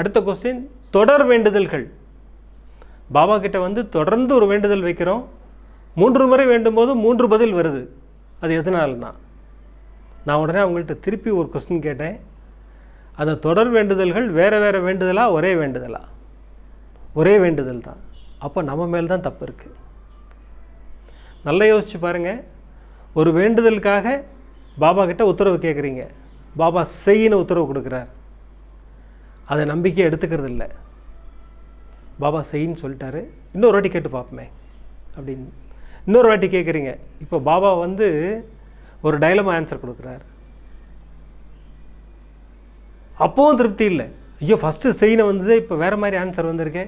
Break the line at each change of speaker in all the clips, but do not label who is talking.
அடுத்த கொஸ்டின் தொடர் வேண்டுதல்கள். பாபா கிட்ட வந்து தொடர்ந்து ஒரு வேண்டுதல் வைக்கிறோம். மூன்று முறை வேண்டும் போது மூன்று பதில் வருது. அது எதனாலனா? நான் உடனே அவங்கள்ட்ட திருப்பி ஒரு கொஸ்டின் கேட்டேன். அந்த தொடர் வேண்டுதல்கள் வேறு வேறு வேண்டுதலா ஒரே வேண்டுதலா? ஒரே வேண்டுதல் தான். அப்போ நம்ம மேல் தான் தப்பு இருக்குது நல்லா யோசிச்சு பாருங்கள் ஒரு வேண்டுதலுக்காக பாபா கிட்ட உத்தரவு கேட்குறீங்க பாபா செய்யின்னு உத்தரவு கொடுக்குறார். அதை நம்பிக்கை எடுத்துக்கிறது இல்லை பாபா செய்யின்னு சொல்லிட்டாரு. இன்னொரு வாட்டி கேட்டு பார்ப்போமே அப்படின்னு. இன்னொரு வாட்டி கேட்குறீங்க இப்போ பாபா வந்து ஒரு டைலமா ஆன்சர் கொடுக்குறாரு. அப்போவும் திருப்தி இல்லை. ஐயோ ஃபஸ்ட்டு செய்யின வந்தது இப்போ வேறு மாதிரி ஆன்சர் வந்திருக்கே.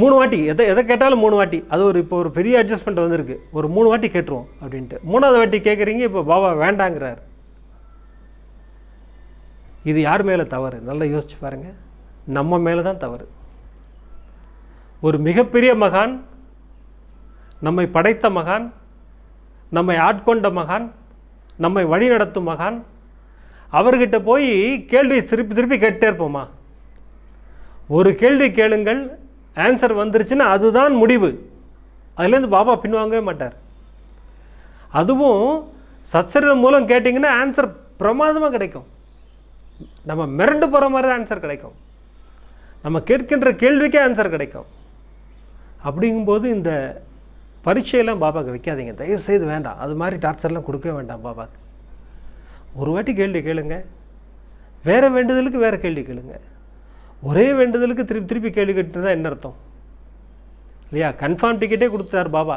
மூணு வாட்டி. எதை எதை கேட்டாலும் மூணு வாட்டி. அது ஒரு இப்போ ஒரு பெரிய அட்ஜஸ்ட்மெண்ட் வந்திருக்கு. ஒரு மூணு வாட்டி கேட்டுருவோம் அப்படின்ட்டு. மூணாவது வாட்டி கேட்குறீங்க இப்போ பாபா வேண்டாங்கிறார். இது யார் மேலே தவறு? நல்லா யோசிச்சு பாருங்கள் நம்ம மேலே தான் தவறு. ஒரு மிகப்பெரிய மகான் நம்மை படைத்த மகான் நம்மை ஆட்கொண்ட மகான் நம்மை வழிநடத்தும் மகான் அவர்கிட்ட போய் கேள்வி திருப்பி திருப்பி கேட்டே இருப்போமா? ஒரு கேள்வி கேளுங்கள் ஆன்சர் வந்துருச்சுன்னா அதுதான் முடிவு. அதுலேருந்து பாபா பின்வாங்கவே மாட்டார். அதுவும் சச்சரிதம் மூலம் கேட்டிங்கன்னா ஆன்சர் பிரமாதமாக கிடைக்கும். நம்ம மிரண்டு போகிற மாதிரி தான் ஆன்சர் கிடைக்கும். நம்ம கேட்கின்ற கேள்விக்கே ஆன்சர் கிடைக்கும். அப்படிங்கும்போது இந்த பரீட்சையெல்லாம் பாபாவுக்கு வைக்காதீங்க. தயவுசெய்து வேண்டாம். அது மாதிரி டார்ச்சர்லாம் கொடுக்கவே வேண்டாம் பாபாவுக்கு ஒரு வாட்டி கேள்வி கேளுங்க. வேறு வேண்டுதலுக்கு வேறு கேள்வி கேளுங்க. ஒரே வேண்டுதலுக்கு திருப்பி திருப்பி கேள்வி கேட்டுருந்தா என்ன அர்த்தம்? இல்லையா? கன்ஃபார்ம் டிக்கெட்டே கொடுத்தார் பாபா.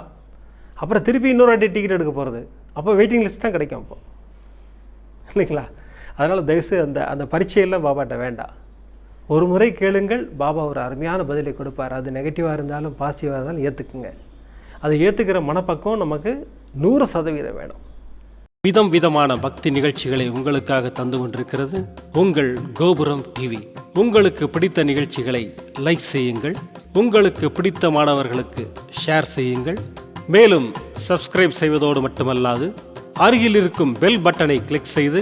அப்புறம் திருப்பி இன்னொரு வாட்டி டிக்கெட் எடுக்க போகிறது அப்போ வெயிட்டிங் லிஸ்ட் தான் கிடைக்கும் அப்போ. இல்லைங்களா? அதனால் தயவுசெய்து அந்த அந்த பரீட்சையெல்லாம் பாபாட்ட வேண்டாம். ஒரு முறை கேளுங்கள் பாபா ஒரு அருமையான பதிலை கொடுப்பார். அது நெகட்டிவாக இருந்தாலும் பாசிட்டிவாக இருந்தாலும் ஏற்றுக்குங்க அதை ஏற்றுக்கிற மனப்பக்கம் நமக்கு நூறு சதவீதம் வேணும்.
விதம் விதமான பக்தி நிகழ்ச்சிகளை உங்களுக்காக தந்து கொண்டிருக்கிறது உங்கள் கோபுரம் டிவி உங்களுக்கு பிடித்த நிகழ்ச்சிகளை லைக் செய்யுங்கள். உங்களுக்கு பிடித்த மாணவர்களுக்கு ஷேர் செய்யுங்கள். மேலும் சப்ஸ்கிரைப் செய்வதோடு மட்டுமல்லாது அருகில் இருக்கும் பெல் பட்டனை கிளிக் செய்து